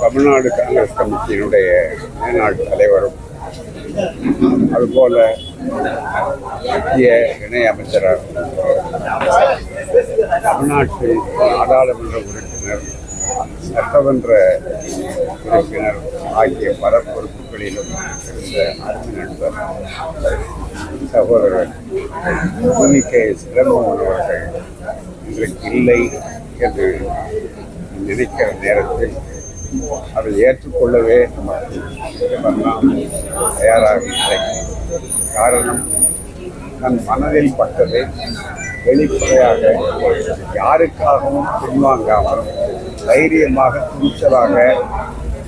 தமிழ்நாடு காங்கிரஸ் கமிட்டியினுடைய மேநாட்டு தலைவரும் அதுபோல மத்திய இணை அமைச்சராக தமிழ்நாட்டில் நாடாளுமன்ற உறுப்பினர் சட்டமன்ற உறுப்பினர் ஆகிய பல பொறுப்புகளிலும் இந்த அருமை நண்பர் சகோதரர் பூமி அவர்கள் இன்றைக்கு இல்லை என்று நினைக்கிற நேரத்தில் அதை ஏற்றுக்கொள்ளவே நமக்கு நாம் தயாராக இல்லை. காரணம் தன் மனதில் பட்டதை வெளிப்படையாக யாருக்காகவும் பின்வாங்காமல் தைரியமாக துணிச்சலாக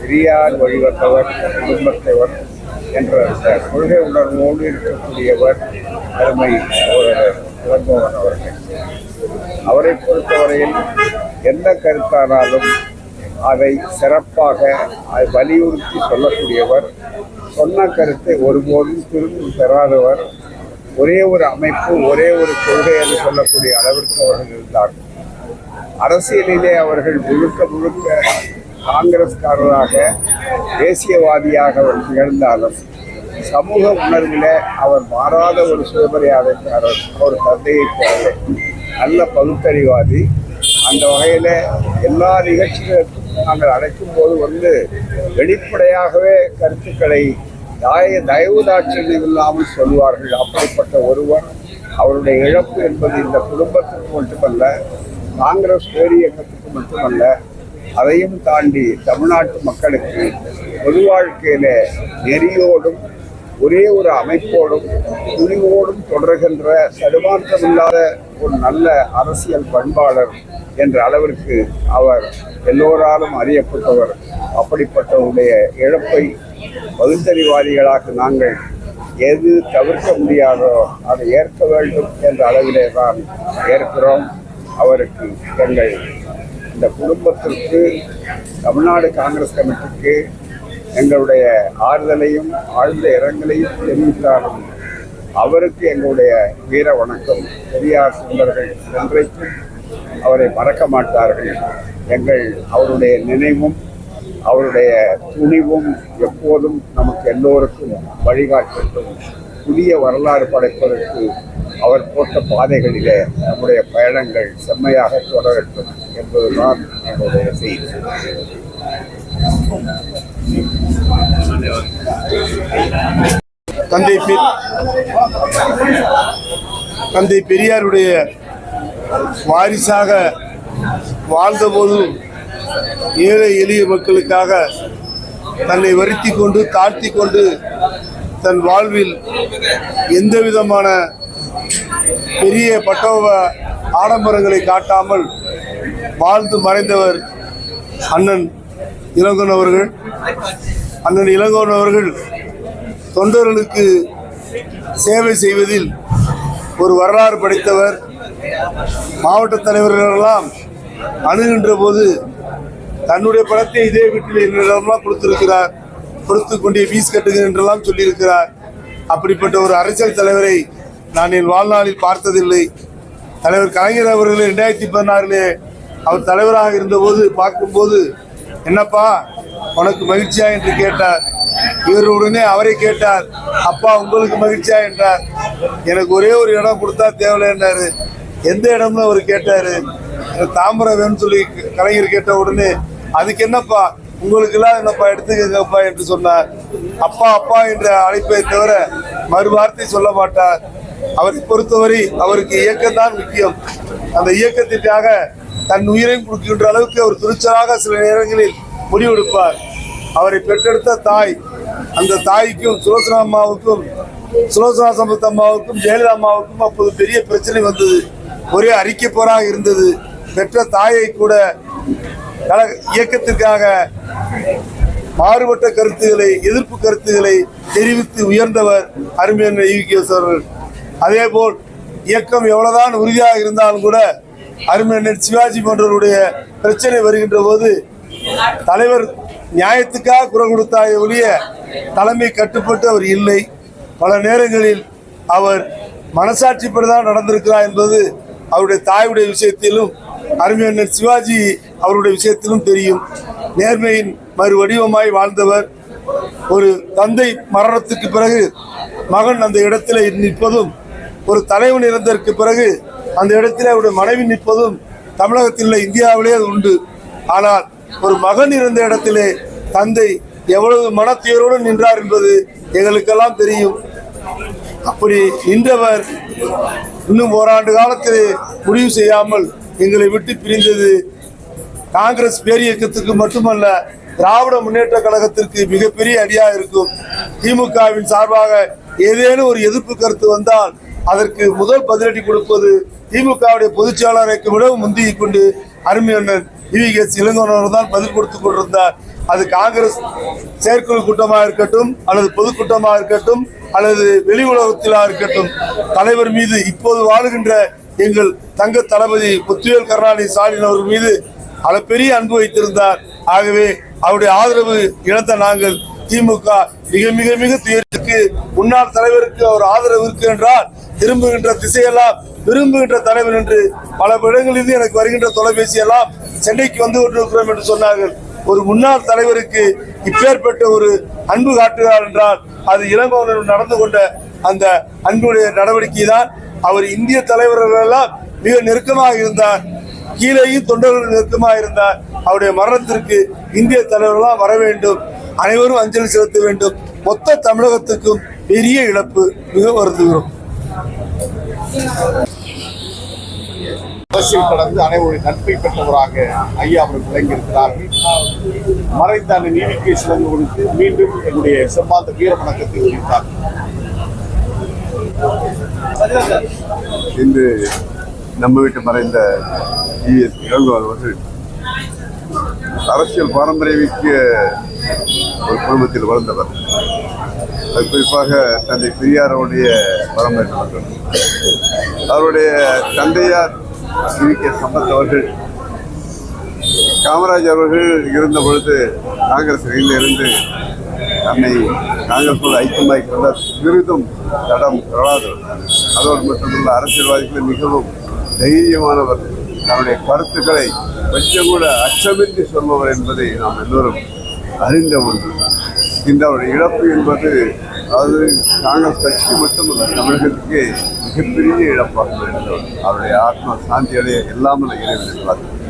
பெரியார் வழிவந்தவர் குடும்பத்தவர் என்ற அந்த கொள்கை உணர்வோடு இருக்கக்கூடியவர் அருமை சகோதரர் இளங்கோவன் அவர்கள். அவரை பொறுத்தவரையில் எந்த கருத்தானாலும் அதை சிறப்பாக வலியுறுத்தி சொல்லக்கூடியவர் சொன்ன கருத்தை ஒருபோதும் திரும்பி பெறாதவர் ஒரே ஒரு அமைப்பு ஒரே ஒரு கொள்கை என்று சொல்லக்கூடிய அளவிற்கு அவர்கள் இருந்தார்கள். அரசியலிலே அவர்கள் முழுக்க முழுக்க காங்கிரஸ்காரராக தேசியவாதியாக அவர் திகழ்ந்தாலும் சமூக உணர்வில் அவர் மாறாத ஒரு சுயமரியாதைக்காரர் அவர் தந்தையை போல நல்ல பகுத்தறிவாதி. அந்த வகையில் எல்லா நிகழ்ச்சிகளுக்கும் நாங்கள் அழைக்கும் போது வந்து வெளிப்படையாகவே கருத்துக்களை தாய தயவு தாட்சியம் இல்லாமல் சொல்வார்கள் அப்படிப்பட்ட ஒருவர் அவருடைய இழப்பு என்பது இந்த குடும்பத்துக்கு மட்டுமல்ல காங்கிரஸ் பேரியக்கத்துக்கு மட்டுமல்ல அதையும் தாண்டி தமிழ்நாட்டு மக்களுக்கு பொது வாழ்க்கையில நெறியோடும் ஒரே ஒரு அமைப்போடும் துணிவோடும் தொடர்கின்ற சடுமாற்றமில்லாத ஒரு நல்ல அரசியல் பண்பாளர் என்ற அளவிற்கு அவர் எல்லோராலும் அறியப்பட்டவர். அப்படிப்பட்டவருடைய இழப்பை பகுத்தறிவாதிகளாக நாங்கள் எது தவிர்க்க முடியாதோ அதை ஏற்க வேண்டும் என்ற அளவிலே தான் ஏற்கிறோம். அவருக்கு எங்கள் இந்த குடும்பத்திற்கு தமிழ்நாடு காங்கிரஸ் கமிட்டிக்கு எங்களுடைய ஆறுதலையும் ஆழ்ந்த இரங்கலையும் தெரிவித்தாலும் அவருக்கு எங்களுடைய வீர வணக்கம். பெரியார் சுந்தர்கள் என்றைக்கும் அவரை மறக்க மாட்டார்கள். எங்கள் அவருடைய நினைவும் அவருடைய துணிவும் எப்போதும் நமக்கு எல்லோருக்கும் வழிகாட்டட்டும். புதிய வரலாறு படைப்பதற்கு அவர் போட்ட பாதைகளிலே நம்முடைய பயணங்கள் செம்மையாக தொடரட்டும். என்பதுதான் என்னுடைய செய்தி தந்தை பெ- தந்தை பெரியாருடைய வாரிசாக வாழ்ந்தபோதும் ஏழை எளிய மக்களுக்காக தன்னை வருத்தி கொண்டு தாழ்த்தி கொண்டு தன் வாழ்வில் எந்த விதமான பெரிய பட்டவ ஆடம்பரங்களை காட்டாமல் வாழ்ந்து மறைந்தவர் அண்ணன் இளங்கோன் அவர்கள். அண்ணன் இளங்கோன் அவர்கள் தொண்டர்களுக்கு சேவை செய்வதில் ஒரு வரலாறு படைத்தவர். மாவட்ட தலைவர்களெல்லாம் அணுகின்ற போது தன்னுடைய பணத்தை இதே வீட்டில் என்னிடம்லாம் கொடுத்திருக்கிறார் கொடுத்து கொண்டே ஃபீஸ் கட்டுங்க என்றெல்லாம் சொல்லியிருக்கிறார். அப்படிப்பட்ட ஒரு அரசியல் தலைவரை நான் என் வாழ்நாளில் பார்த்ததில்லை. தலைவர் கலைஞர் அவர்கள் ரெண்டாயிரத்தி பதினாறிலே அவர் தலைவராக இருந்தபோது பார்க்கும்போது என்னப்பா உனக்கு மகிழ்ச்சியா? என்று கேட்டார். இவர் உடனே அவரை கேட்டார் அப்பா உங்களுக்கு மகிழ்ச்சியா? என்றார். எனக்கு ஒரே ஒரு இடம் கொடுத்தா தேவையில்லைன்னாரு எந்த இடம்னு அவர் கேட்டாரு. எனக்கு தாம்பரம் வேணும்னு சொல்லி கலைஞர் கேட்ட உடனே அதுக்கு என்னப்பா? உங்களுக்கு எல்லாம் என்னப்பா எடுத்துக்கங்கப்பா? என்று சொன்னார். அப்பா அப்பா என்ற அழைப்பை தவிர மறு வார்த்தை சொல்ல மாட்டார். அவரை பொறுத்தவரை அவருக்கு இயக்கம் தான் முக்கியம். அந்த இயக்கத்திற்காக தன் உயிரையும் கொடுக்கின்ற அளவுக்கு அவர் துணிச்சலாக சில நேரங்களில் முடிவெடுப்பார். அவரை பெற்றெடுத்த தாய் அந்த தாய்க்கும் சுலோசனா அம்மாவுக்கும் சுலோசனா சம்பத் அம்மாவுக்கும் ஜெயலலிதா அம்மாவுக்கும் அப்போது பெரிய பிரச்சனை வந்தது. ஒரே அறிக்கை போராக இருந்தது. பெற்ற தாயை கூட கழக இயக்கத்திற்காக மாறுபட்ட கருத்துக்களை எதிர்ப்பு கருத்துக்களை தெரிவித்து உயர்ந்தவர் அருமையான ஈவிகேஸ் அதேபோல் இயக்கம் எவ்வளவுதான் உறுதியாக இருந்தாலும் கூட அருமையண்ணன் சிவாஜி போன்றவருடைய பிரச்சனை வருகின்ற போது தலைவர் நியாயத்துக்காக குரல் கொடுத்தாய ஒழிய தலைமை கட்டுப்பட்டு அவர் இல்லை. பல நேரங்களில் அவர் மனசாட்சிப்படிதான் நடந்திருக்கிறார் என்பது அவருடைய தாயுடைய விஷயத்திலும் அருமையண்ணன் சிவாஜி அவருடைய விஷயத்திலும் தெரியும். நேர்மையின் மறு வடிவமாய் வாழ்ந்தவர். ஒரு தந்தை மரணத்துக்கு பிறகு மகன் அந்த இடத்துல நிற்பதும் ஒரு தலைவன் இறந்ததற்கு பிறகு அந்த இடத்துல அவருடைய மனைவி நிற்பதும் தமிழகத்தில் உள்ள இந்தியாவிலே அது உண்டு. ஆனால் ஒரு மகன் இருந்த இடத்திலே தந்தை எவ்வளவு மனத்துயரோடு நின்றார் என்பது எங்களுக்கெல்லாம் தெரியும். அப்படி நின்றவர் இன்னும் ஓராண்டு காலத்தில் முடிவு செய்யாமல் எங்களை விட்டு பிரிந்தது காங்கிரஸ் பேரியக்கத்துக்கு மட்டுமல்ல திராவிட முன்னேற்ற கழகத்திற்கு மிகப்பெரிய அடியாக இருக்கும். திமுகவின் சார்பாக ஏதேனும் ஒரு எதிர்ப்பு கருத்து வந்தால் அதற்கு முதல் பதிலடி கொடுப்பது திமுகவுடைய பொதுச் செயலாளருக்கு விடவும் முந்திக் கொண்டு அருமையண்ணன் இவிஎஸ் இளங்கோனவர் தான் பதில் கொடுத்து கொண்டிருந்தார். அது காங்கிரஸ் செயற்குழு கூட்டமாக இருக்கட்டும் அல்லது பொதுக்கூட்டமாக இருக்கட்டும் அல்லது வெளி உலகத்திலாக இருக்கட்டும் தலைவர் மீது இப்போது வாழுகின்ற எங்கள் தங்க தளபதி முத்துவேல் கருணாநிதி ஸ்டாலின் அவர்கள் மீது அளப்பெரிய அன்பு வைத்திருந்தார். ஆகவே அவருடைய ஆதரவு இழந்த நாங்கள் திமுக மிக மிக மிக துயரத்துக்கு முன்னாள் தலைவருக்கு அவர் ஆதரவு இருக்கு என்றால் திரும்புகின்ற திசையெல்லாம் விரும்புகின்ற தலைவர் என்று பல இடங்களிலிருந்து எனக்கு வருகின்ற தொலைபேசி எல்லாம் சென்னைக்கு வந்து கொண்டிருக்கிறோம் என்று சொன்னார்கள். ஒரு முன்னாள் தலைவருக்கு இப்பேற்பட்ட ஒரு அன்பு காட்டுகிறார் என்றால் அது இளங்கோவனர் நடந்து கொண்ட அந்த அன்புடைய நடவடிக்கை தான். அவர் இந்திய தலைவர்கள் எல்லாம் மிக நெருக்கமாக இருந்தார். கீழேயும் தொண்டர்கள் நெருக்கமாக இருந்தார். அவருடைய மரணத்திற்கு இந்திய தலைவர்களாம் வர வேண்டும். அனைவரும் அஞ்சலி செலுத்த வேண்டும். மொத்த தமிழகத்துக்கும் பெரிய இழப்பு மிக வருந்துகிறோம். அரசியல் கடந்து அனைவரும் நட்பை பெற்றவராக ஐயா அவர்கள் விளங்கியிருக்கிறார்கள் மறைந்த அந்த நீதிக்கு சிறந்து கொடுத்து மீண்டும் என்னுடைய செம்பாந்த வீர வணக்கத்தை தெரிவித்தார். இன்று நம்ம வீட்டு மறைந்த இஎஸ் இளங்கோவன் அவர்கள் அரசியல் பாரம்பரியமிக்க ஒரு குடும்பத்தில் வளர்ந்தவர். அது குறிப்பாக தந்தை பெரியாரோடைய பாரம்பரியத்தவர்கள் அவருடைய தந்தையார் வி. கே. சம்பத் அவர்கள் காமராஜ் அவர்கள் இருந்த பொழுது காங்கிரஸ் இருந்து நம்மை காங்கிரஸோடு ஐக்கியமாகி கொண்டார் தடம் தொழாதவர் அதோடு மட்டுமல்ல அரசியல்வாதிகள் மிகவும் தைரியமானவர். தன்னுடைய கருத்துக்களை கொஞ்சம் கூட அச்சமின்றி சொல்பவர் என்பதை நாம் எல்லோரும் அறிந்த ஒன்று. இந்த அவருடைய இழப்பு என்பது அது காங்கிரஸ் கட்சிக்கு மட்டுமல்ல தமிழகத்துக்கு மிகப்பெரிய இழப்பாக இருந்தவர் அவருடைய ஆத்மா சாந்தி அடைய எல்லாமல் இறைவனை பார்த்து